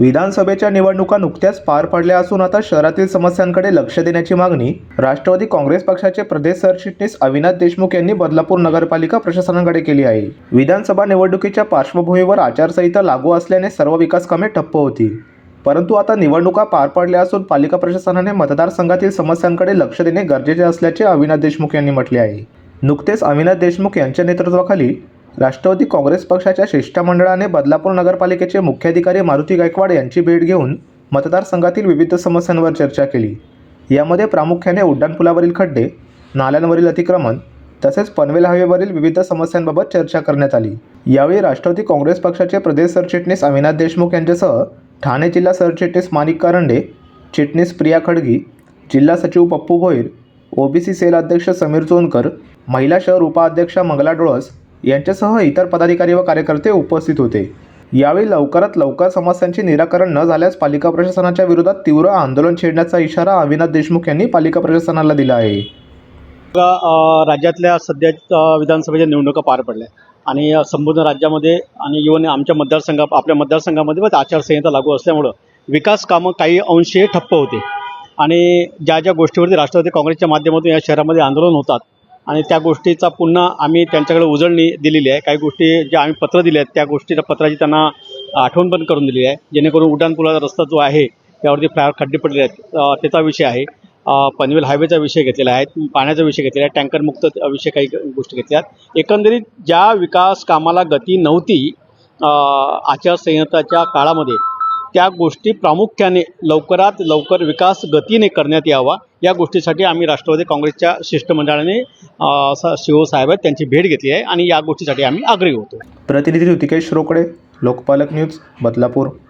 विधानसभेच्या निवडणुका नुकत्याच पार पडल्या असून आता शहरातील समस्यांकडे लक्ष देण्याची मागणी राष्ट्रवादी काँग्रेस पक्षाचे प्रदेश सरचिटणीस अविनाश देशमुख यांनी बदलापूर नगरपालिका प्रशासनाकडे केली आहे. विधानसभा निवडणुकीच्या पार्श्वभूमीवर आचारसंहिता लागू असल्याने सर्व विकास कामे ठप्प होती. परंतु आता निवडणुका पार पडल्या असून पालिका प्रशासनाने मतदारसंघातील समस्यांकडे लक्ष देणे गरजेचे असल्याचे अविनाश देशमुख यांनी म्हटले आहे. नुकतेच अविनाश देशमुख यांच्या नेतृत्वाखाली राष्ट्रवादी काँग्रेस पक्षाच्या शिष्टमंडळाने बदलापूर नगरपालिकेचे मुख्याधिकारी मारुती गायकवाड यांची भेट घेऊन मतदारसंघातील विविध समस्यांवर चर्चा केली. यामध्ये प्रामुख्याने उड्डाणपुलावरील खड्डे नाल्यांवरील अतिक्रमण तसेच पनवेल हायवेवरील विविध समस्यांबाबत चर्चा करण्यात आली. यावेळी राष्ट्रवादी काँग्रेस पक्षाचे प्रदेश सरचिटणीस अविनाश देशमुख यांच्यासह ठाणे जिल्हा सरचिटणीस माणिक कारंडे चिटणीस प्रिया खडगी जिल्हा सचिव पप्पू भोईर ओबीसी सेल अध्यक्ष समीर चोनकर महिला शहर उपाध्यक्षा मंगला डोळस यांच्यासह इतर पदाधिकारी व कार्यकर्ते उपस्थित होते. यावेळी लवकरात लवकर समस्यांचे निराकरण न झाल्यास पालिका प्रशासनाच्या विरोधात तीव्र आंदोलन छेडण्याचा इशारा अविनाश देशमुख यांनी पालिका प्रशासनाला दिला आहे. राज्यातल्या सध्या विधानसभेच्या निवडणुका पार पडल्या आणि संपूर्ण राज्यामध्ये आणि इव्हन आमच्या मतदारसंघा आपल्या मतदारसंघामध्ये पण आचारसंहिता लागू असल्यामुळं विकास कामं काही अंशी ठप्प होते. आणि ज्या ज्या गोष्टीवरती राष्ट्रवादी काँग्रेसच्या माध्यमातून या शहरामध्ये आंदोलन होतात आणि त्या गोष्टीचा पुन्हा आम्ही त्यांच्याकडे उजळणी दिलेली आहे. काही गोष्टी ज्या आम्ही पत्र दिले आहेत त्या गोष्टीच्या पत्राची त्यांना आठवण पण करून दिली आहे. जेणेकरून उड्डाणपुलाचा रस्ता जो आहे त्यावरती फ्लायर खड्डे पडलेले आहेत. त्याचा विषय आहे. पनवेल हायवेचा विषय घेतलेला आहे. पाण्याचा विषय घेतलेला आहे. टँकरमुक्त विषय काही गोष्टी घेतल्या आहेत. एकंदरीत ज्या विकास कामाला गती नव्हती आचारसंहिताच्या काळामध्ये त्या गोष्टी प्रामुख्याने लवकरात लवकर विकास गतीने करण्यात यावा. या गोष्टीसाठी आम्ही राष्ट्रवादी काँग्रेसच्या शिष्टमंडळाने शिवसाहेब आहेत त्यांची भेट घेतली आहे आणि या गोष्टीसाठी आम्ही आग्रही होतो. प्रतिनिधी ऋतिकेश रोकडे लोकपालक न्यूज बदलापूर.